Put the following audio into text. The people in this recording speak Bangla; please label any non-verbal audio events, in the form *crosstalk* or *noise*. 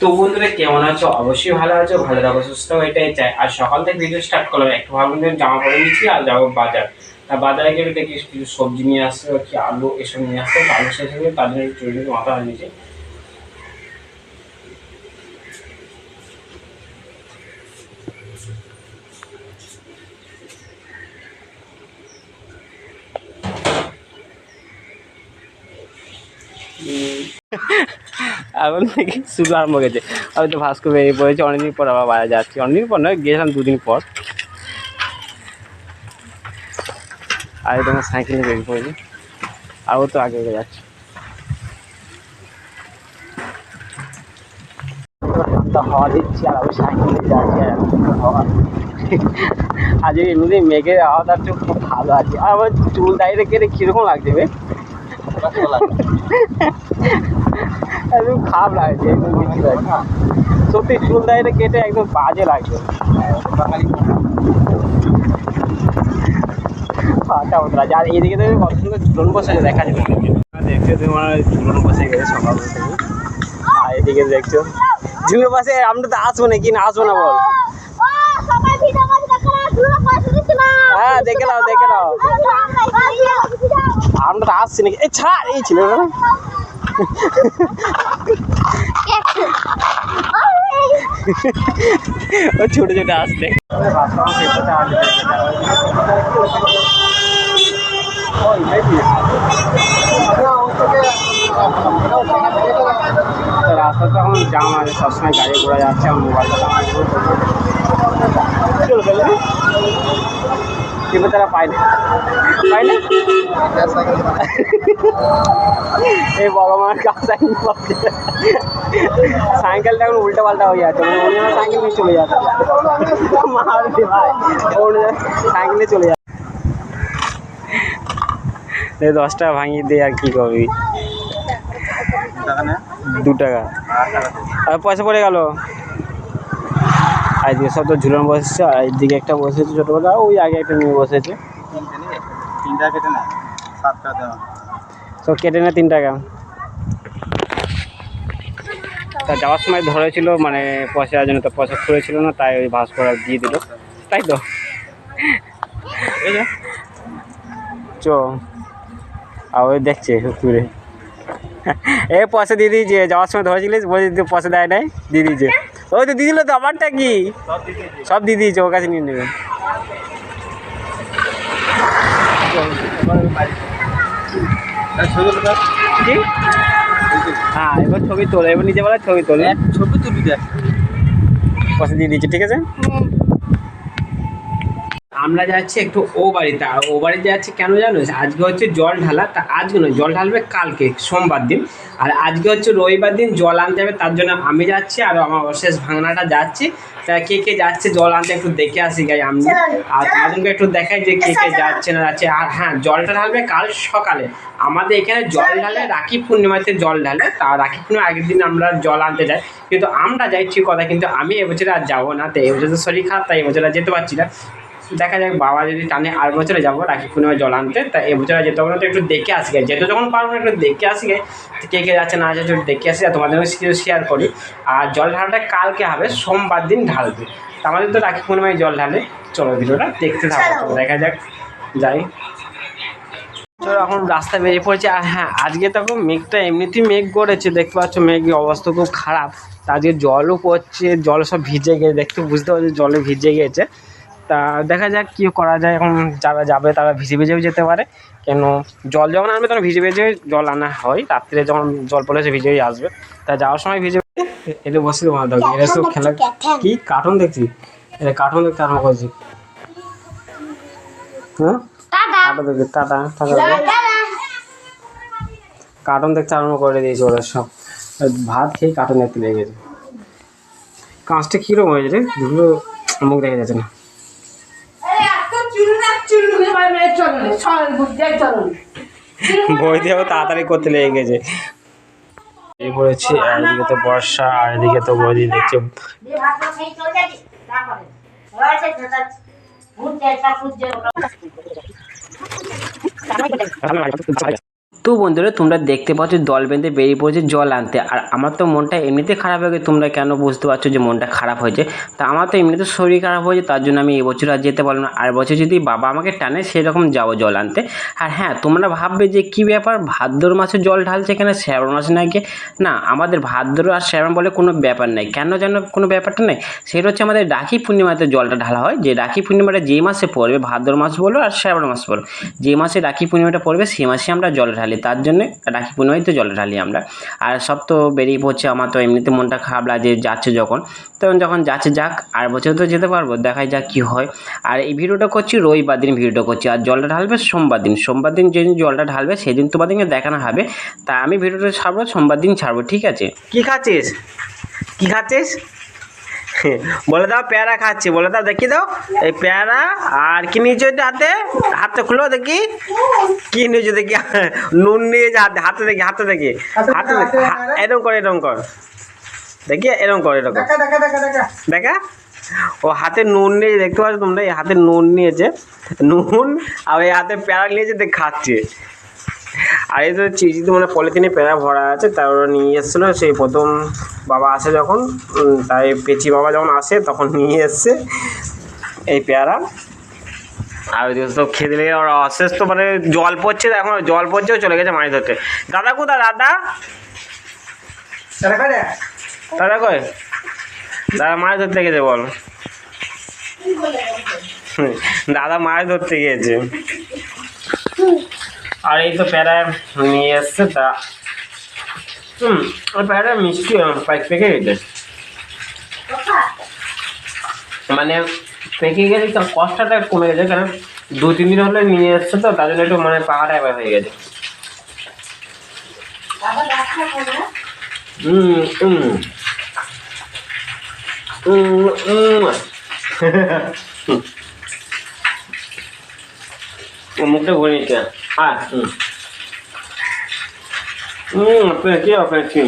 তো বন্ধুরা, কেমন আছো? অবশ্যই ভালো আছো, ভালো থাকো, সুস্থ এটাই চাই। আর সকাল থেকে ভিডিও স্টার্ট করলাম, একটু ভাবলাম জামা পরে নিচ্ছি আর যাব বাজার। তা বাজারে গেলে দেখি কিছু সবজি নিয়ে আসতে কি আলু এসব নিয়ে আসতে তো আলু শেষ হয়ে তার জন্য চুরি মাথা হয়ে নিয়েছে এখন থেকে শুরু আরম্ভ গেছে আমি তো ভাস্কর বেরিয়ে পড়েছি, অনেকদিন পর আবার বাইরে যাচ্ছি। অনেকদিন পর নয়, গিয়েছিলাম দুদিন পর। আর তোমার সাইকেলে বেরিয়ে পড়েছি। আর তো আগে যাচ্ছে। হাওয়া দিচ্ছি আর আমি সাইকেলে যাচ্ছি আর আজকে এমনি মেঘের আওয়াজটা খুব ভালো আছে। আর আমার চুল দাঁড়িয়ে কেটে কীরকম লাগছে একদম খারাপ লাগছে একদম সত্যি চুল দাঁড়িয়ে কেটে একদম বাজে লাগছে। ফাটা মতো লাগছে আর এইদিকে দেখবে কত সুন্দর ঝুলন বসেছে দেখা যাবে দেখছ তোমার ঝুলন বসে গেছে সকাল থেকে। আর এদিকে দেখছ ঝুলন বসে আমরা তো আসব না কি না আসব না বল। হ্যাঁ দেখে নাও তো আসছি নাকি? এই ছাড়, এই ছিল ও ছোট ছোট আসতে রাস্তা তো এখন জাম আছে, সবসময় গাড়ি ঘোড়া যাচ্ছে আমার মোবাইলটা চলো গেলে কিন্তু তারা পায় না। পায় না? এই ভগবান কাজ সাইকেলটা এখন উল্টো পাল্টা হয়ে যাচ্ছে। মানে অন্য সাইকেল নিয়ে চলে যাচ্ছে। মারবে ভাই। অন্য সাইকেলে চলে যাচ্ছে। এই দশ টাকা ভাঙিয়ে দিয়ে আর কি করবি। দু টাকা। আর পয়সা পড়ে গেল? আর এদিকে সব তো ঝুলন বসেছে, আর এদিকে একটা বসেছে ছোটোবেলা, ওই আগে একটা মেয়ে বসেছে। তিনটা কেটে না সাতটা কেটে নে তিন টাকা। তা যাওয়ার সময় ধরেছিল মানে পয়সা জন্য তো পয়সা করেছিল না, তাই ওই ভাস করে দিয়ে দিল। তাই তো? চ, আর ওই দেখছে তুলে এ পয়সা দিয়ে দিয়েছে, যাওয়ার সময় ধরেছিলিস তুই পয়সা দেয় নাই, দিয়ে দিয়েছে। ওই তো দিয়ে দিল তো আমারটা কি? সব দিয়ে দিয়েছে ওর কাছে নিয়ে নেবেন হ্যাঁ এবার ছবি তোলে এবার নিজে বলে ছবি তোলে। ছবি তুলবি দেখ। দিয়ে দিয়েছে ঠিক আছে? আমরা যাচ্ছি একটু ও বাড়িতে। আর ও বাড়িতে যাচ্ছি কেন জানো? আজকে হচ্ছে জল ঢালা। তা আজকে নয় জল ঢালবে কালকে সোমবার দিন। আর আজকে হচ্ছে রবিবার দিন জল আনতে যাবে তার জন্য আমি যাচ্ছি আর আমার অশেষ ভাঙনাটা যাচ্ছি। তা কে কে যাচ্ছে জল আনতে একটু দেখে আসি গাই আমি। আর তোমাদেরকে একটু দেখাই যে কে কে যাচ্ছে না যাচ্ছে। আর হ্যাঁ জলটা ঢালবে কাল সকালে। আমাদের এখানে জল ঢালে রাখি পূর্ণিমাতে জল ঢালে। তা রাখি পূর্ণিমা আগের দিন আমরা জল আনতে যাই। কিন্তু আমরা যাই ঠিক কথা কিন্তু আমি এবছরে আর যাব না। তো এবছর তো শরীর খারাপ তাই এবছর আর যেতে পারছি না। দেখা যাক বাবা যদি টানে আর বছরে যাব রাখি পূর্ণিমায় জল আনতে। তা এবছর যেতে হবে না তো একটু দেখে আসি গে যেহেতু যখন পারব না একটু দেখে আসি গে তো কে কে যাচ্ছে না যাচ্ছে একটু দেখে আসি আর তোমাদের কিছু শেয়ার করি। আর জল ঢালাটা কালকে হবে সোমবার দিন ঢালবে। আমাদের তো রাখি পূর্ণিমায় জল ঢালে চলো ভিডিওটা দেখতে থাকো। দেখা যাক যাই। চলো এখন রাস্তা বেরিয়ে পড়েছে। আর হ্যাঁ আজকে তো এখন মেঘটা এমনিতেই মেঘ করেছে দেখতে পাচ্ছ মেঘের অবস্থা খুব খারাপ। তা আজকে জলও পড়ছে জল সব ভিজে গেছে দেখতে বুঝতে পারছি জলে ভিজে গেছে। তা দেখা যাক কী করা যায়। এখন যারা যাবে তারা ভিজে ভিজেও যেতে পারে। কেন জল যখন আনবে তখন ভিজে ভিজে জল আনা হয়। রাত্রে যখন জল পড়েছে ভিজেই আসবে। তা যাওয়ার সময় ভিজে এটা বসে তোমার দাও এটা সব খেলা কি? কার্টুন দেখছি? এটা কার্টুন দেখতে আরম্ভ করছি। হ্যাঁ? টাটা। কার্টুন দেখতে আরম্ভ করে দিয়েছে ওরা সব। ভাত খেয়ে কার্টুন দেখতে লেগেছে কাঁচটা কীরকম হয়েছে রে? দুটো মুখ দেখা যাচ্ছে না। বই দিয়েও *laughs* তাড়াতাড়ি করতে লেগে গেছে। এই পড়েছি আর এদিকে তো বর্ষা আর এদিকে তো বৌদি দেখছে। *laughs* তো বন্ধুরা, তোমরা দেখতে পাচ্ছ দল বেঁধে বেরিয়ে পড়েছে জল আনতে। আর আমার তো মনটা এমনিতে খারাপ হয়ে গেছে, তোমরা কেন বুঝতে পারছ যে মনটা খারাপ হয়েছে? তা আমার তো এমনিতে শরীর খারাপ হয়েছে, তার জন্য আমি এবছর আর যেতে পারলাম না। আর বছর যদি বাবা আমাকে টানে, সেরকম যাব জল আনতে। আর হ্যাঁ তোমরা ভাববে যে কী ব্যাপার, ভাদ্র মাসে জল ঢালছে কেন, শ্রাবণ মাসে নাকি? না, আমাদের ভাদ্র আর শ্রাবণ বলে কোনো ব্যাপার নেই। কেন যেন কোনো ব্যাপারটা নেই? সেটা হচ্ছে আমাদের রাখি পূর্ণিমাতে জলটা ঢালা হয়। যে রাখি পূর্ণিমাটা যেই মাসে পড়বে, ভাদ্র মাস বলো আর শ্রাবণ মাস বলো, যে মাসে রাখি পূর্ণিমাটা পড়বে সেই মাসে আমরা জল ঢালি। তার জন্য রাখি পূর্ণিমাতে জল ঢালি আমরা। আর সব তো বেরিয়ে পড়ছে, আমার তো এমনিতে মনটা খারাপ লাগে যাচ্ছে যখন। তখন যখন যাচ্ছে যাক, আর বছর তো যেতে পারব, দেখাই যাক কী হয়। আর এই ভিডিওটা করছি, রবিবার দিন ভিডিওটা করছি। আর জলটা ঢালবে সোমবার দিন। সোমবার দিন যেদিন জলটা ঢালবে, সেদিন তোমাদেরকে দেখানো হবে। তা আমি ভিডিওটা ছাড়বো, সোমবার দিন ছাড়বো, ঠিক আছে? কী খাচ্ছিস? কী খাচ্ছিস? *laughs* বলে দাও পেয়ারা খাচ্ছি বলে দাও দেখি দাও। এই পেয়ারা আর কি নিয়েছো এটা হাতে? হাতে খুলো দেখি। কি নিয়েছো দেখি? *laughs* নুন নিয়েছে হাতে হাতে দেখি। হাতে দেখি হাতে এরকম কর এরকম কর। দেখি এরকম কর এরকম দেখা? ও হাতে নুন নিয়ে দেখতে পাচ্ছ তোমরা এই হাতে নুন নিয়েছে। নুন আর এই হাতে পেয়ারা নিয়েছে দেখ খাচ্ছে। আর এই তো চিজিতে মানে পলিথিনে পেয়ারা ভরা আছে তার ওরা নিয়ে এসেছিল। সেই প্রথম বাবা আসে যখন তাই পেচি বাবা যখন আসে তখন নিয়ে এসছে এই পেয়ারা। আর ওইদিকে তো খেতে লেগে ওরা অশেষ তো মানে জল পড়ছে এখন জল পড়ছেও চলে গেছে মাছ ধরতে। দাদা কোথায়? দাদা? দাদা কই? দাদা মাছ ধরতে গেছে বল। দাদা মাছ ধরতে গিয়েছে আর এই তো প্যারা নিয়ে এসছে তা হুম ওই প্যারা মিষ্টি পাইক পেকে গেছে। মানে পেকে গেলে তো কষ্টটা কমে গেছে কারণ দু তিন দিন হলে নিয়ে এসছে তো তার জন্য একটু মানে পাহাড় একবার হয়ে গেছে। হুম হুম। হুম হুম। ও মুখটা ঘুরে নিচ্ছে হ্যাঁ হুম হুম পেঁচি পেঁচি